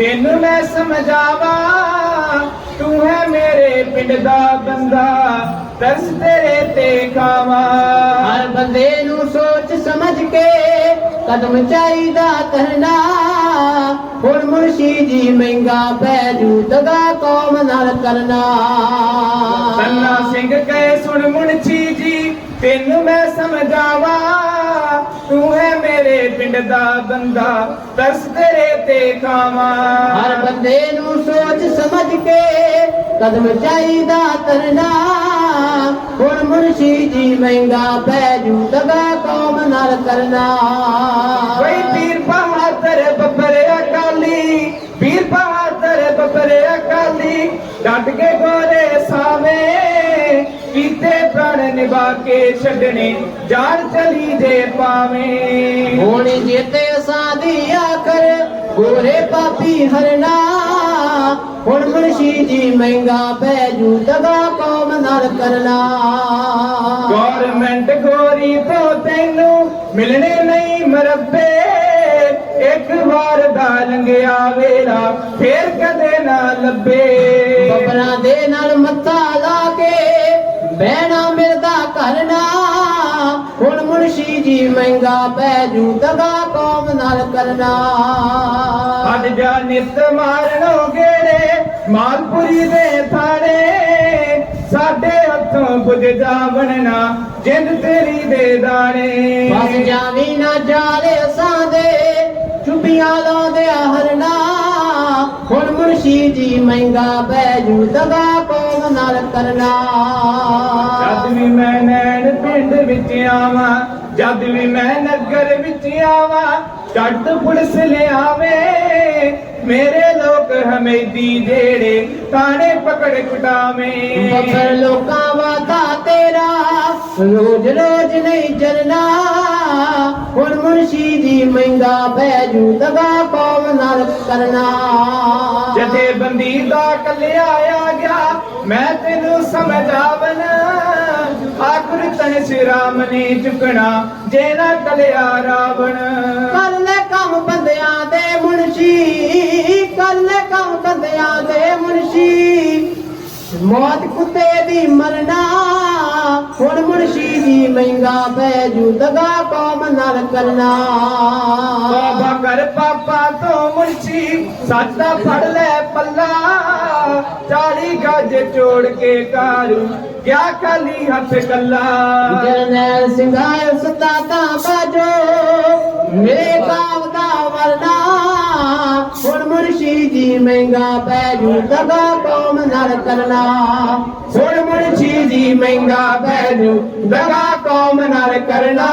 ਤੈਨੂੰ ਮੈਂ ਸਮਝਾਵਾਂ ਤੂੰ ਹੈ ਮੇਰੇ ਪਿੰਡ ਦਾ ਬੰਦਾ ਤਰਸ ਤੇਰੇ ਤੇ ਖਾਵਾਂ ਹਰ ਬੰਦੇ ਨੂੰ ਸੋਚ ਸਮਝ ਕੇ ਕਦਮ ਚਾਹੀਦਾ ਕਰਨਾ। ਹੁਣ ਮੁਰਸ਼ੀ ਜੀ ਮਹਿੰਗਾ ਪੈ ਜੂ ਦਗਾ ਕੌਮ ਨਾਲ ਕਰਨਾ। ਸੰਨਾ ਸਿੰਘ ਕਹੇ ਸੁਣ ਮੁਨਸ਼ੀ ਜੀ ਤੈਨੂੰ ਮੈਂ ਸਮਝਾਵਾਂ ਦਾ ਬੰਦਾ ਤਰਸ ਤੇਰੇ ਤੇ ਖਾਵਾਂ। ਹਰ ਬੰਦੇ ਨੂੰ ਸੋਚ ਸਮਝ ਕੇ ਕਦਮ ਚਾਹੀਦਾ ਕਰਨਾ ਹੁਣ ਮੁਰਸ਼ੀ ਜੀ ਮਹਿੰਗਾ ਪੈ ਜੂ ਦਗਾ ਕੌਮ ਨਾਲ ਕਰਨਾ। ਕੋਈ ਪੀਰ ਬਹਾਦਰ ਬੱਬਰ ਅਕਾਲੀ। ਪੀਰ ਬਹਾਦਰ ਬੱਬਰ ਅਕਾਲੀ। ਡਟ ਕੇ ਗੋਰੇ ਸਾਵੇਂ। ਨਿਭਾ ਕੇ ਛੱਡਣੇ ਜਾਨ ਚਲੀ ਜੇ ਪਾਵੇਂ। ਹੁਣ ਜੇਤੇ ਸਾਦੀ ਆਖਰ ਗੋਰੇ ਪਾਪੀ ਹਰਨਾ। ਹੁਣ ਮੁਰਸ਼ੀ ਜੀ ਮਹਿੰਗਾ ਪੈ ਜੂ ਦਗਾ ਕੌਮ ਨਾਲ ਕਰਨਾ। ਗੌਰਮੈਂਟ ਗੋਰੀ ਤੋਂ ਤੈਨੂੰ ਮਿਲਣੇ ਨਹੀਂ ਮਰੱਬੇ। ਇੱਕ ਵਾਰ ਦਾ ਲੰਘਿਆ ਵੇਲਾ ਫੇਰ ਕਦੇ ਨਾ ਲੱਭੇ। ਬੱਬਰਾਂ ਦੇ ਨਾਲ ਮੱਥਾ ਲਾ ਕੇ ਬਹਿਣਾ ਮਿਲਦਾ ਕਰਨਾ। ਹੁਣ ਮੁਰਸ਼ੀ ਜੀ ਮਹਿੰਗਾ ਪੈ ਜੂ ਦਗਾ ਕੌਮ ਨਾਲ ਕਰਨਾ। ਅੱਜ ਜਾ ਨਿਤ ਮਾਰਨੋ ਗੇੜੇ ਮਾਲਪੁਰੀ ਦੇ ਥਾਣੇ ਸਾਡੇ ਹੱਥੋਂ ਬੁੱਝ ਜਾ ਬਣਨਾ ਜਿੰਦ ਤੇਰੀ ਦੇ ਦਾਣੇ। ਬਸ ਜਾਵੀ ਨਾ ਜਾਲੇ ਅਸਾਂ ਦੇ ਚੁੱਪੀਆਂ ਲਾਉਂਦੇ ਹਰਨਾ। ਹੁਣ ਮੁਰਸ਼ੀ ਜੀ ਮਹਿੰਗਾ ਪੈ ਜੂ ਦਗਾ ਕੌਮ ਨਾਲ ਕਰਨਾ। ਵੀ ਮੈਂ ਨੈਣ ਪਿੰਡ ਵਿੱਚ ਆਵਾਂ ਜਦ ਵੀ ਮੈਂ ਨਗਰ ਵਿੱਚ ਆਵਾਂ ਛੱਡ ਪੁਲਿਸ ਲਿਆਵੇ। ਮੇਰੇ ਲੋਕ ਹਮੇਦੀ ਜਿਹੜੇ ਤਾਣੇ ਪਕੜ ਕੁਟਾਵੇਂ। ਬਖਰ ਲੋਕਾਂ ਵਾਦਾ ਤੇਰਾ ਰੋਜ਼ ਰੋਜ਼ ਨਹੀਂ ਜਰਨਾ ਹੁਣ ਮੁਰਸ਼ੀ ਜੀ ਮਹਿੰਗਾ ਪੈ ਜੂ ਦਗਾ ਕੌਮ ਨਾਲ ਕਰਨਾ। ਜਥੇ ਬੰਦੀ ਦਾ ਕੱਲਿਆ ਆ ਗਿਆ ਮੈਂ ਤੈਨੂੰ ਸਮਝਾਵਨ ਤਨ ਸਿਰਾਮ ਨੇ ਚੁਕਣਾ ਜੇ ਨਾ ਕਲਿਆ ਰਾਵਣ। ਕਰ ਲੈ ਕੰਮ ਬੰਦਿਆਂ ਦੇ ਮੁਨਸ਼ੀ ਕਰ ਲੈ ਕੰਮ ਬੰਦਿਆਂ ਦੇ ਮੁਨਸ਼ੀ। ਮੌਤ ਕੁੱਤੇ ਦੀ ਮਰਨਾ ਹੁਣ ਮੁਨਸ਼ੀ ਦੀ ਮਹਿੰਗਾ ਪੈ ਜੂ ਦਗਾ ਕੌਮ ਨਾਲ ਕਰਨਾ। ਬਾਬਾ ਕਰ ਪਾਪਾ ਤੋਂ ਮੁਰਸ਼ੀ ਦਾ ਫੜ ਲੈ ਪੱਲਾ ਚਾਲੀ ਗੱਜ ਚੋੜ ਕੇ ਕਾਰੂ। ਕਿਆ ਖਾਲੀ ਹੱਥ ਕੱਲਾ? ਜਰਨੈਲ ਸਿੰਘਾਂ ਸਤਾਤਾ ਬਾਜੋ, ਮੇਰੇ ਕਾਵ ਦਾ ਵਰਨਾ। ਹੁਣ ਮੁਰਸ਼ੀ ਜੀ ਮਹਿੰਗਾ ਪੈ ਜੂ ਦਗਾ ਕੌਮ ਨਾਲ ਕਰਨਾ। ਹੁਣ ਮੁਰਸ਼ੀ ਜੀ ਮਹਿੰਗਾ ਬੈਜੂ ਦਗਾ ਕੌਮ ਨਾਲ ਕਰਨਾ।